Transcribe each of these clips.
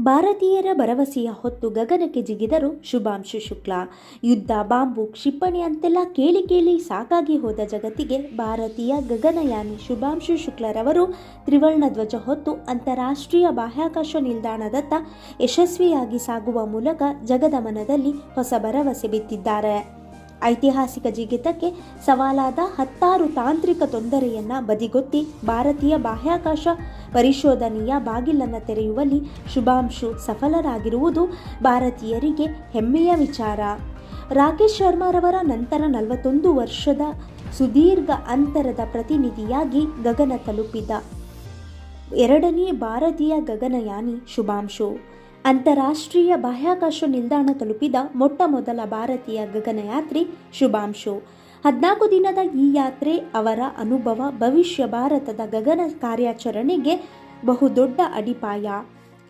ಭಾರತೀಯರ ಭರವಸೆಯ ಹೊತ್ತು ಗಗನಕ್ಕೆ ಜಿಗಿದರು ಶುಭಾಂಶು ಶುಕ್ಲಾ. ಯುದ್ಧ, ಬಾಂಬು, ಕ್ಷಿಪಣಿ ಅಂತೆಲ್ಲ ಕೇಳಿ ಕೇಳಿ ಸಾಕಾಗಿ ಹೋದ ಜಗತ್ತಿಗೆ ಭಾರತೀಯ ಗಗನಯಾನಿ ಶುಭಾಂಶು ಶುಕ್ಲರವರು ತ್ರಿವರ್ಣ ಧ್ವಜ ಹೊತ್ತು ಅಂತಾರಾಷ್ಟ್ರೀಯ ಬಾಹ್ಯಾಕಾಶ ನಿಲ್ದಾಣದತ್ತ ಯಶಸ್ವಿಯಾಗಿ ಸಾಗುವ ಮೂಲಕ ಜಗದ ಮನದಲ್ಲಿ ಹೊಸ ಭರವಸೆ ಬಿತ್ತಿದ್ದಾರೆ. ಐತಿಹಾಸಿಕ ಜಿಗಿತಕ್ಕೆ ಸವಾಲಾದ ಹತ್ತಾರು ತಾಂತ್ರಿಕ ತೊಂದರೆಯನ್ನ ಬದಿಗೊತ್ತಿ ಭಾರತೀಯ ಬಾಹ್ಯಾಕಾಶ ಪರಿಶೋಧನೆಯ ಬಾಗಿಲನ್ನು ತೆರೆಯುವಲ್ಲಿ ಶುಭಾಂಶು ಸಫಲರಾಗಿರುವುದು ಭಾರತೀಯರಿಗೆ ಹೆಮ್ಮೆಯ ವಿಚಾರ. ರಾಕೇಶ್ ಶರ್ಮಾರವರ ನಂತರ ನಲವತ್ತೊಂದು ವರ್ಷದ ಸುದೀರ್ಘ ಅಂತರದ ಪ್ರತಿನಿಧಿಯಾಗಿ ಗಗನ ತಲುಪಿದ ಎರಡನೇ ಭಾರತೀಯ ಗಗನಯಾನಿ ಶುಭಾಂಶು. ಅಂತಾರಾಷ್ಟ್ರೀಯ ಬಾಹ್ಯಾಕಾಶ ನಿಲ್ದಾಣ ತಲುಪಿದ ಮೊಟ್ಟ ಮೊದಲ ಭಾರತೀಯ ಗಗನಯಾತ್ರಿ ಶುಭಾಂಶು. ಹದಿನಾಲ್ಕು ದಿನದ ಈ ಯಾತ್ರೆ ಅವರ ಅನುಭವ, ಭವಿಷ್ಯ ಭಾರತದ ಗಗನ ಕಾರ್ಯಾಚರಣೆಗೆ ಬಹುದೊಡ್ಡ ಅಡಿಪಾಯ.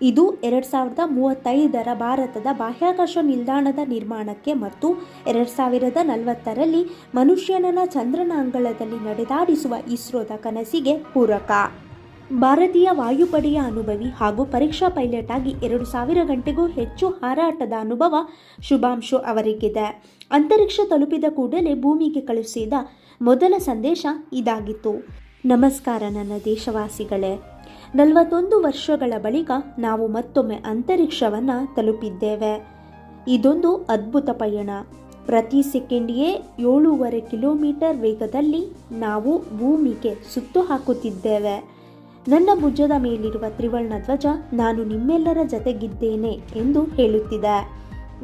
ಇದು ಎರಡು ಸಾವಿರದ ಮೂವತ್ತೈದರ ಭಾರತದ ಬಾಹ್ಯಾಕಾಶ ನಿಲ್ದಾಣದ ನಿರ್ಮಾಣಕ್ಕೆ ಮತ್ತು ಎರಡು ಸಾವಿರದ ನಲವತ್ತರಲ್ಲಿ ಮನುಷ್ಯನನ್ನ ಚಂದ್ರನ ಅಂಗಳದಲ್ಲಿ ನಡೆದಾಡಿಸುವ ಇಸ್ರೋದ ಕನಸಿಗೆ ಪೂರಕ. ಭಾರತೀಯ ವಾಯುಪಡೆಯ ಅನುಭವಿ ಹಾಗೂ ಪರೀಕ್ಷಾ ಪೈಲಟ್ ಆಗಿ ಎರಡು ಸಾವಿರ ಗಂಟೆಗೂ ಹೆಚ್ಚು ಹಾರಾಟದ ಅನುಭವ ಶುಭಾಂಶು ಅವರಿಗಿದೆ. ಅಂತರಿಕ್ಷ ತಲುಪಿದ ಕೂಡಲೇ ಭೂಮಿಗೆ ಕಳುಹಿಸಿದ ಮೊದಲ ಸಂದೇಶ ಇದಾಗಿತ್ತು. ನಮಸ್ಕಾರ ನನ್ನ ದೇಶವಾಸಿಗಳೇ. ನಲವತ್ತೊಂದು ವರ್ಷಗಳ ಬಳಿಕ ನಾವು ಮತ್ತೊಮ್ಮೆ ಅಂತರಿಕ್ಷವನ್ನು ತಲುಪಿದ್ದೇವೆ. ಇದೊಂದು ಅದ್ಭುತ ಪಯಣ. ಪ್ರತಿ ಸೆಕೆಂಡ್ಗೆ ಏಳೂವರೆ ಕಿಲೋಮೀಟರ್ ವೇಗದಲ್ಲಿ ನಾವು ಭೂಮಿಗೆ ಸುತ್ತು ಹಾಕುತ್ತಿದ್ದೇವೆ. ನನ್ನ ಭುಜದ ಮೇಲಿರುವ ತ್ರಿವರ್ಣ ಧ್ವಜ ನಾನು ನಿಮ್ಮೆಲ್ಲರ ಜತೆಗಿದ್ದೇನೆ ಎಂದು ಹೇಳುತ್ತಿದೆ.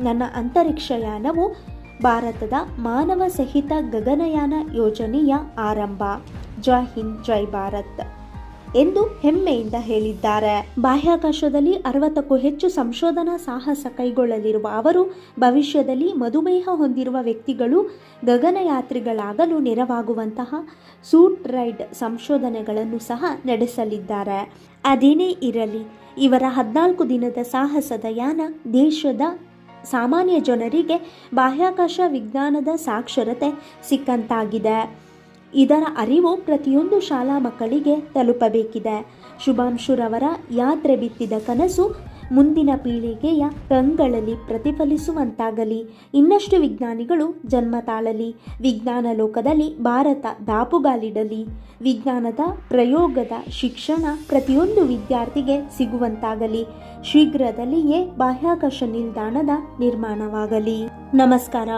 ನನ್ನ ಅಂತರಿಕ್ಷಯಾನವು ಭಾರತದ ಮಾನವ ಸಹಿತ ಗಗನಯಾನ ಯೋಜನೆಯ ಆರಂಭ. ಜೈ ಹಿಂದ್, ಜೈ ಭಾರತ್. ಎಂದು ಹೆಮ್ಮೆಯಿಂದ ಹೇಳಿದ್ದಾರೆ. ಬಾಹ್ಯಾಕಾಶದಲ್ಲಿ ಅರವತ್ತಕ್ಕೂ ಹೆಚ್ಚು ಸಂಶೋಧನಾ ಸಾಹಸ ಕೈಗೊಳ್ಳಲಿರುವ ಅವರು, ಭವಿಷ್ಯದಲ್ಲಿ ಮಧುಮೇಹ ಹೊಂದಿರುವ ವ್ಯಕ್ತಿಗಳು ಗಗನಯಾತ್ರಿಗಳಾಗಲು ನೆರವಾಗುವಂತಹ ಸೂಟ್ ರೈಡ್ ಸಂಶೋಧನೆಗಳನ್ನು ಸಹ ನಡೆಸಲಿದ್ದಾರೆ. ಅದೇನೇ ಇರಲಿ, ಇವರ ಹದಿನಾಲ್ಕು ದಿನದ ಸಾಹಸದ ಯಾನ ದೇಶದ ಸಾಮಾನ್ಯ ಜನರಿಗೆ ಬಾಹ್ಯಾಕಾಶ ವಿಜ್ಞಾನದ ಸಾಕ್ಷರತೆ ಸಿಕ್ಕಂತಾಗಿದೆ. ಇದರ ಅರಿವು ಪ್ರತಿಯೊಂದು ಶಾಲಾ ಮಕ್ಕಳಿಗೆ ತಲುಪಬೇಕಿದೆ. ಶುಭಾಂಶುರವರ ಯಾತ್ರೆ ಬಿತ್ತಿದ ಕನಸು ಮುಂದಿನ ಪೀಳಿಗೆಯ ಕಂಗಳಲ್ಲಿ ಪ್ರತಿಫಲಿಸುವಂತಾಗಲಿ. ಇನ್ನಷ್ಟು ವಿಜ್ಞಾನಿಗಳು ಜನ್ಮ ತಾಳಲಿ. ವಿಜ್ಞಾನ ಲೋಕದಲ್ಲಿ ಭಾರತ ದಾಪುಗಾಲಿಡಲಿ. ವಿಜ್ಞಾನದ ಪ್ರಯೋಗದ ಶಿಕ್ಷಣ ಪ್ರತಿಯೊಂದು ವಿದ್ಯಾರ್ಥಿಗೆ ಸಿಗುವಂತಾಗಲಿ. ಶೀಘ್ರದಲ್ಲಿಯೇ ಬಾಹ್ಯಾಕಾಶ ನಿಲ್ದಾಣದ ನಿರ್ಮಾಣವಾಗಲಿ. ನಮಸ್ಕಾರ.